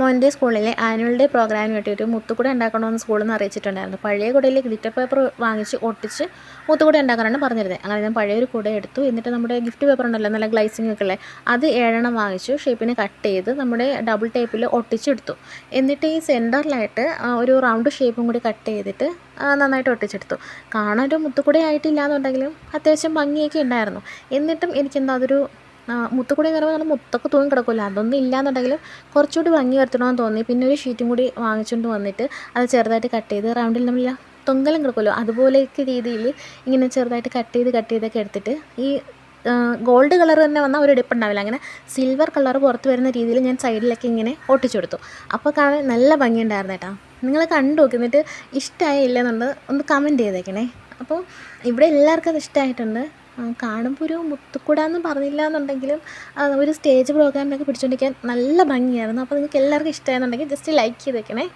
മോന്റെ സ്കൂളിലെ annual day പ്രോഗ്രാമിന് വേണ്ടിയിട്ട് ഒരു മുത്തുക്കുട ഉണ്ടാക്കണമെന്ന് സ്കൂളിൽ നിന്ന് അറിയിച്ചിട്ടുണ്ടായിരുന്നു. പഴയ കുടയിൽ ഗ്ലിറ്റർ പേപ്പർ വാങ്ങിച്ച് ഒട്ടിച്ച് മുത്തുക്കുട ഉണ്ടാക്കാനാണ് പറഞ്ഞിരുന്നത്. അങ്ങനെ ഞാൻ പഴയ ഒരു കുട എടുത്തു. എന്നിട്ട് നമ്മുടെ ഗിഫ്റ്റ് പേപ്പർ ഉണ്ടല്ലോ നല്ല ഗ്ലൈസിങ് ഒക്കെ ഉള്ളത് അത് ഏഴെണ്ണം വാങ്ങിച്ചു. ഷേപ്പിന് കട്ട് ചെയ്ത് നമ്മുടെ ഡബിൾ ടേപ്പിൽ ഒട്ടിച്ചെടുത്തു. എന്നിട്ട് ഈ സെന്ററിലായിട്ട് ഒരു റൗണ്ട് ഷേപ്പും കൂടി കട്ട് ചെയ്തിട്ട് നന്നായിട്ട് ഒട്ടിച്ചെടുത്തു. കാണാൻ ഒരു മുത്തുകൂടെ ആയിട്ടില്ല എന്നുണ്ടെങ്കിലും അത്യാവശ്യം ഭംഗിയൊക്കെ ഉണ്ടായിരുന്നു. എന്നിട്ടും എനിക്കെന്താ അതൊരു മുത്തുക്കുടി എന്ന് പറയുമ്പോൾ മുത്തൊക്കെ തൂങ്ങി കിടക്കില്ല അതൊന്നും ഇല്ലാന്നുണ്ടെങ്കിൽ കുറച്ചുകൂടി ഭംഗി വരുത്തണമെന്ന് തോന്നി. പിന്നെ ഒരു ഷീറ്റും കൂടി വാങ്ങിച്ചുകൊണ്ട് വന്നിട്ട് അത് ചെറുതായിട്ട് കട്ട് ചെയ്ത് റൗണ്ടിൽ നമ്മൾ തൊങ്കലം കിടക്കുമല്ലോ. അതുപോലെയൊക്കെ രീതിയിൽ ഇങ്ങനെ ചെറുതായിട്ട് കട്ട് ചെയ്ത് കട്ട് ചെയ്തൊക്കെ എടുത്തിട്ട് ഈ ഗോൾഡ് കളർ തന്നെ വന്നാൽ ഒരു ഡിപ്പ് ഉണ്ടാവില്ല. അങ്ങനെ സിൽവർ കളർ പുറത്ത് വരുന്ന രീതിയിൽ ഞാൻ സൈഡിലൊക്കെ ഇങ്ങനെ ഒട്ടിച്ചു കൊടുത്തു. അപ്പോൾ കാണാൻ നല്ല ഭംഗിയുണ്ടായിരുന്നു കേട്ടോ. നിങ്ങൾ കണ്ടു നോക്കി. എന്നിട്ട് ഇഷ്ടമായില്ല ഒന്ന് കമന്റ് ചെയ്തേക്കണേ. അപ്പോൾ ഇവിടെ എല്ലാവർക്കും അത് ഇഷ്ടമായിട്ടുണ്ട്. കാണുമ്പോൾ ഒരു മുത്തുക്കുടാന്ന് പറഞ്ഞില്ല എന്നുണ്ടെങ്കിലും ഒരു സ്റ്റേജ് പ്രോഗ്രാമിനൊക്കെ പിടിച്ചുകൊണ്ടിരിക്കാൻ നല്ല ഭംഗിയായിരുന്നു. അപ്പോൾ നിങ്ങൾക്ക് എല്ലാവർക്കും ഇഷ്ടമായെന്നുണ്ടെങ്കിൽ ജസ്റ്റ് ലൈക്ക് ചെയ്തേക്കണേ